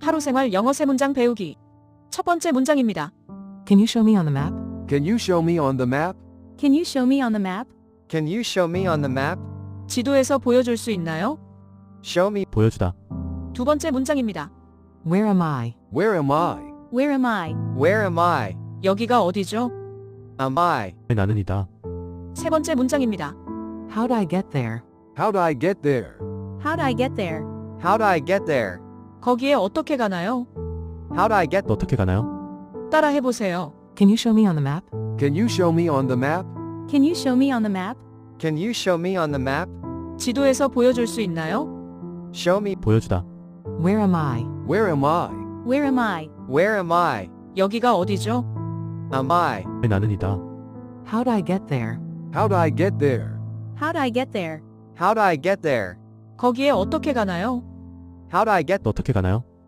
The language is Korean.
하루 생활 영어 세 문장 배우기. 첫 번째 문장입니다. Can you show me on the map? Can you show me on the map? Can you show me on the map? Can you show me on the map? 지도에서 보여줄 수 있나요? Show me. 보여주다. 두 번째 문장입니다. Where am I? Where am I? Where am I? Where am I? 여기가 어디죠? Am I? 나는 이다. 세 번째 문장입니다. How do I get there? How do I get there? How do I get there? How do I get there? 거기에 어떻게 가나요? How do I get? 어떻게 가나요? 따라 해보세요. Can you show me on the map? Can you show me on the map? Can you show me on the map? Can you show me on the map? 지도에서 보여줄 수 있나요? Show me. 보여주다. Where am I? Where am I? Where am I? Where am I? 여기가 어디죠? Am I? 나는 이다. How do I get there? How do I get there? How do I get there? How do I get there? 거기에 어떻게 가나요? How do I get? 어떻게 가나요?